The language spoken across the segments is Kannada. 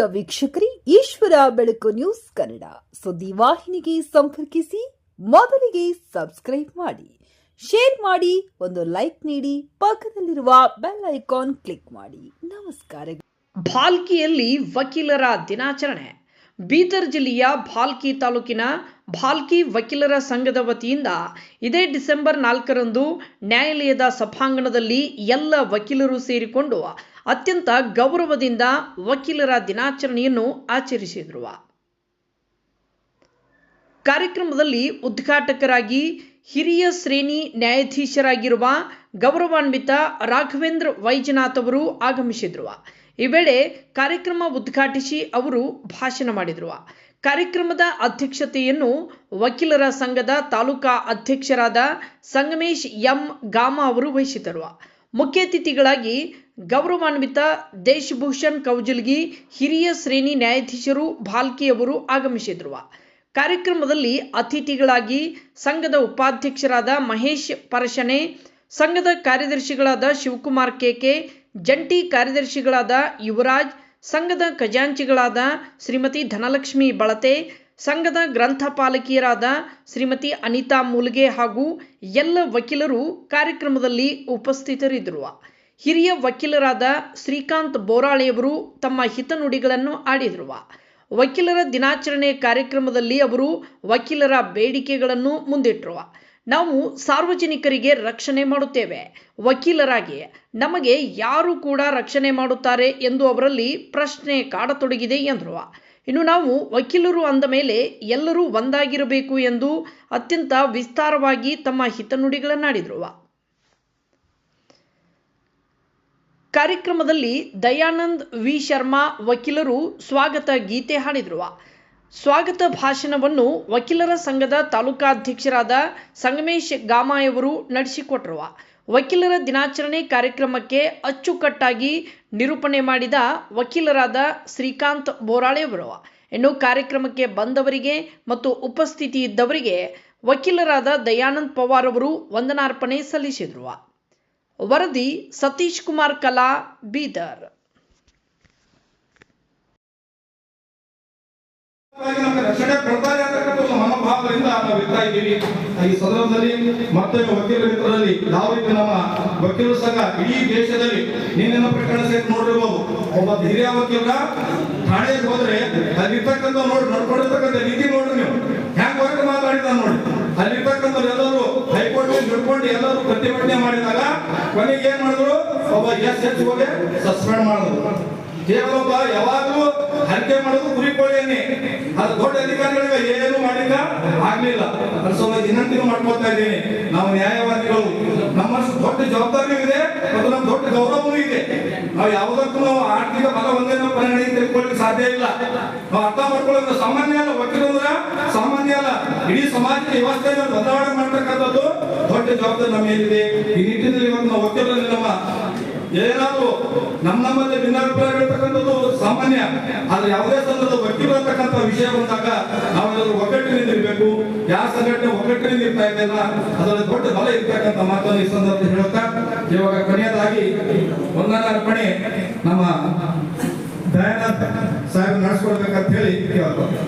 ಪ್ರಿಯ ವೀಕ್ಷಕರೇ, ಈಶ್ವರ ಬೆಳಕು ನ್ಯೂಸ್ ಕನ್ನಡ. ಸುದ್ದಿ ವಾಹಿನಿಗೆ ಸಂಪರ್ಕಿಸಿ, ಮೊದಲಿಗೆ ಸಬ್ಸ್ಕ್ರೈಬ್ ಮಾಡಿ. ಶೇರ್ ಮಾಡಿ, ಒಂದು ಲೈಕ್ ನೀಡಿ, ಪಕ್ಕದಲ್ಲಿರುವ ಬೆಲ್ ಐಕಾನ್ ಕ್ಲಿಕ್ ಮಾಡಿ. ನಮಸ್ಕಾರ ಭಾಲ್ಕಿಯಲ್ಲಿ ವಕೀಲರ ದಿನಾಚರಣೆ. ಬೀದರ್ ಜಿಲ್ಲೆಯ ಭಾಲ್ಕಿ ತಾಲೂಕಿನ ಭಾಲ್ಕಿ ವಕೀಲರ ಸಂಘದ ವತಿಯಿಂದ ಇದೇ ಡಿಸೆಂಬರ್ ನಾಲ್ಕರಂದು ನ್ಯಾಯಾಲಯದ ಸಭಾಂಗಣದಲ್ಲಿ ಎಲ್ಲ ವಕೀಲರು ಸೇರಿಕೊಂಡು ಅತ್ಯಂತ ಗೌರವದಿಂದ ವಕೀಲರ ದಿನಾಚರಣೆಯನ್ನು ಆಚರಿಸಿದರು. ಕಾರ್ಯಕ್ರಮದಲ್ಲಿ ಉದ್ಘಾಟಕರಾಗಿ ಹಿರಿಯ ಶ್ರೇಣಿ ನ್ಯಾಯಾಧೀಶರಾಗಿರುವ ಗೌರವಾನ್ವಿತ ರಾಘವೇಂದ್ರ ವೈಜನಾಥ್ ಅವರು ಆಗಮಿಸಿದ್ರು. ಈ ವೇಳೆ ಕಾರ್ಯಕ್ರಮ ಉದ್ಘಾಟಿಸಿ ಅವರು ಭಾಷಣ ಮಾಡಿದರು. ಕಾರ್ಯಕ್ರಮದ ಅಧ್ಯಕ್ಷತೆಯನ್ನು ವಕೀಲರ ಸಂಘದ ತಾಲೂಕಾ ಅಧ್ಯಕ್ಷರಾದ ಸಂಗಮೇಶ್ ಎಂ ಗಾಮ ಅವರು ವಹಿಸಿದರು ಮುಖ್ಯ ಅತಿಥಿಗಳಾಗಿ ಗೌರವಾನ್ವಿತ ದೇಶಭೂಷಣ್ ಕೌಜಲ್ಗಿ, ಹಿರಿಯ ಶ್ರೇಣಿ ನ್ಯಾಯಾಧೀಶರು ಭಾಲ್ಕಿ ಅವರು ಆಗಮಿಸಿದ್ರು ಕಾರ್ಯಕ್ರಮದಲ್ಲಿ ಅತಿಥಿಗಳಾಗಿ ಸಂಘದ ಉಪಾಧ್ಯಕ್ಷರಾದ ಮಹೇಶ್ ಪರಶನೆ ಸಂಘದ ಕಾರ್ಯದರ್ಶಿಗಳಾದ ಶಿವಕುಮಾರ್ ಕೆಕೆ ಜಂಟಿ ಕಾರ್ಯದರ್ಶಿಗಳಾದ ಯುವರಾಜ್, ಸಂಘದ ಖಜಾಂಚಿಗಳಾದ ಶ್ರೀಮತಿ ಧನಲಕ್ಷ್ಮಿ ಬಳತೆ, ಸಂಘದ ಗ್ರಂಥಪಾಲಕಿಯರಾದ ಶ್ರೀಮತಿ ಅನಿತಾ ಮೂಲ್ಗೆ ಹಾಗೂ ಎಲ್ಲ ವಕೀಲರು ಕಾರ್ಯಕ್ರಮದಲ್ಲಿ ಉಪಸ್ಥಿತರಿದ್ದರು. ಹಿರಿಯ ವಕೀಲರಾದ ಶ್ರೀಕಾಂತ್ ಬೋರಾಳೆಯವರು ತಮ್ಮ ಹಿತನುಡಿಗಳನ್ನು ಆಡಿದರು. ವಕೀಲರ ದಿನಾಚರಣೆ ಕಾರ್ಯಕ್ರಮದಲ್ಲಿ ಅವರು ವಕೀಲರ ಬೇಡಿಕೆಗಳನ್ನು ಮುಂದಿಟ್ಟರು. ನಾವು ಸಾರ್ವಜನಿಕರಿಗೆ ರಕ್ಷಣೆ ಮಾಡುತ್ತೇವೆ. ವಕೀಲರಾಗಿ ನಮಗೆ ಯಾರು ಕೂಡ ರಕ್ಷಣೆ ಮಾಡುತ್ತಾರೆ ಎಂದು ಅವರಲ್ಲಿ ಪ್ರಶ್ನೆ ಕಾಡತೊಡಗಿದೆ ಎಂದರು. ಇನ್ನು ನಾವು ವಕೀಲರು ಅಂದ ಮೇಲೆ ಎಲ್ಲರೂ ಒಂದಾಗಿರಬೇಕು ಎಂದು ಅತ್ಯಂತ ವಿಸ್ತಾರವಾಗಿ ತಮ್ಮ ಹಿತನುಡಿಗಳನ್ನಾಡಿದರು. ಕಾರ್ಯಕ್ರಮದಲ್ಲಿ ದಯಾನಂದ್ ವಿ. ಶರ್ಮಾ ವಕೀಲರು ಸ್ವಾಗತ ಗೀತೆ ಹಾಡಿದರು. ಸ್ವಾಗತ ಭಾಷಣವನ್ನು ವಕೀಲರ ಸಂಘದ ತಾಲೂಕಾಧ್ಯಕ್ಷರಾದ ಸಂಗಮೇಶ್ ಗಾಮಾಯವರು ನಡೆಸಿಕೊಟ್ಟರು ವಕೀಲರ ದಿನಾಚರಣೆ ಕಾರ್ಯಕ್ರಮಕ್ಕೆ ಅಚ್ಚುಕಟ್ಟಾಗಿ ನಿರೂಪಣೆ ಮಾಡಿದ ವಕೀಲರಾದ ಶ್ರೀಕಾಂತ್ ಬೋರಾಳೆಯವರು ಇನ್ನು ಕಾರ್ಯಕ್ರಮಕ್ಕೆ ಬಂದವರಿಗೆ ಮತ್ತು ಉಪಸ್ಥಿತಿ ಇದ್ದವರಿಗೆ ವಕೀಲರಾದ ದಯಾನಂದ್ ಪವಾರ್ ಅವರು ವಂದನಾರ್ಪಣೆ ಸಲ್ಲಿಸಿದರು ವರದಿ ಸತೀಶ್ ಕುಮಾರ್ ಕಲಾ, ಬೀದರ್. ರಕ್ಷಣೆ ಮನೋಭಾವದಿಂದ ನಾವು ಈ ಸಂದರ್ಭದಲ್ಲಿ ಮತ್ತೊಮ್ಮೆ ವಕೀಲ ಮಿತ್ರರಲ್ಲಿ ಯಾವ ರೀತಿ ನಮ್ಮ ವಕೀಲರು ಸಂಘ ಇಡೀ ದೇಶದಲ್ಲಿ ನಿನ್ನೆ ಪ್ರಕರಣ ಸೇರಿ ನೋಡಿರ್ಬೋದು. ಒಬ್ಬ ಹಿರಿಯ ವಕೀಲರ ಠಾಣೆಗೆ ಹೋದ್ರೆ ಅಲ್ಲಿರ್ತಕ್ಕಂಥ ನೋಡಿ ನಡ್ಕೊಂಡಿರ್ತಕ್ಕಂಥ ರೀತಿ ನೋಡ್ರಿ ನೀವು. ಹ್ಯಾಂಗ್ ಹೊರಗೆ ಮಾತಾಡಿದ ನೋಡಿ. ಅಲ್ಲಿರ್ತಕ್ಕಂಥ ಎಲ್ಲರೂ ಹೈಕೋರ್ಟ್ ಹಿಡ್ಕೊಂಡು ಎಲ್ಲರೂ ಪ್ರತಿಭಟನೆ ಮಾಡಿದಾಗ ಕೊನೆಗೆ ಏನ್ ಮಾಡಿದ್ರು? ಒಬ್ಬ ಎಸ್ ಎಚ್ ಹೋಗಿ ಸಸ್ಪೆಂಡ್ ಮಾಡಿದ್ರು. ಕೇವಲ ಯಾವಾಗಲೂ ಹರಕೆ ಮಾಡೋದು ಗುರಿ ಕೊಳ್ಳೇನೆ ಅದು ದೊಡ್ಡ ಅಧಿಕಾರಿಗಳಿಗೆ ಏನು ಮಾಡಿಲ್ಲ, ಆಗ್ಲಿಲ್ಲ. ಅದ್ರ ಸಲುವಾಗಿ ವಿನಂತಿನೂ ಮಾಡ್ಕೊತಾ ಇದ್ದೀನಿ. ನಾವು ನ್ಯಾಯವಾದಿಗಳು. ನಮ್ಮಷ್ಟು ದೊಡ್ಡ ಜವಾಬ್ದಾರಿ ಇದೆ ಅದು ನಮ್ಮ ದೊಡ್ಡ ಗೌರವವೂ ಇದೆ. ನಾವು ಯಾವುದಕ್ಕೂ ನಾವು ಆರ್ಥಿಕ ಬಲ ಒಂದೇ ನಾವು ತಿಳ್ಕೊಳ್ಳಿಕ್ಕೆ ಸಾಧ್ಯ ಇಲ್ಲ. ನಾವು ಅರ್ಥ ಮಾಡ್ಕೊಳ್ಳೋದು ಸಾಮಾನ್ಯ ಅಲ್ಲ, ವಕೀಲ ಸಾಮಾನ್ಯ ಅಲ್ಲ. ಇಡೀ ಸಮಾಜದ ವ್ಯವಸ್ಥೆಯನ್ನು ಬದಲಾವಣೆ ಮಾಡ್ತಕ್ಕಂಥದ್ದು ದೊಡ್ಡ ಜವಾಬ್ದಾರಿ ನಮ್ಮ ಮೇಲಿದೆ. ಈ ನಿಟ್ಟಿನಲ್ಲಿ ಇವತ್ತು ನಾವು ವಕೀಲರಲ್ಲಿ ನಮ್ಮ ಏನಾದ್ರು ನಮ್ಮ ನಮ್ಮಲ್ಲಿ ಭಿನ್ನಾಭಿಪ್ರಾಯಗಳಿರ್ತಕ್ಕಂಥದ್ದು ಸಾಮಾನ್ಯ. ಆದ್ರೆ ಯಾವುದೇ ಸಂದರ್ಭದ ಒಟ್ಟಿ ಬರತಕ್ಕಂಥ ವಿಷಯ ಬಂದಾಗ ನಾವೆಲ್ಲರೂ ಒಗ್ಗಟ್ಟಿನಿಂದ ಇರಬೇಕು. ಯಾವ ಸಂಘಟನೆ ಒಗ್ಗಟ್ಟಿನಿಂದ ಇರ್ತಾ ಇದೆಯಲ್ಲ ಅದರಲ್ಲಿ ದೊಡ್ಡ ಬಲ ಇರ್ತಕ್ಕಂಥ ಮಾತನ್ನು ಈ ಸಂದರ್ಭದಲ್ಲಿ ಹೇಳುತ್ತಾ, ಇವಾಗ ಕೊನೆಯದಾಗಿ ಒಂದನ ಅರ್ಪಣೆ ನಮ್ಮ ದಯಾನಂದ್ ಸಾಹೇಬ್ ನಡೆಸ್ಕೊಡ್ಬೇಕಂತ ಹೇಳಿ ಕೇಳ್ಬೋದು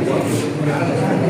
Obrigado.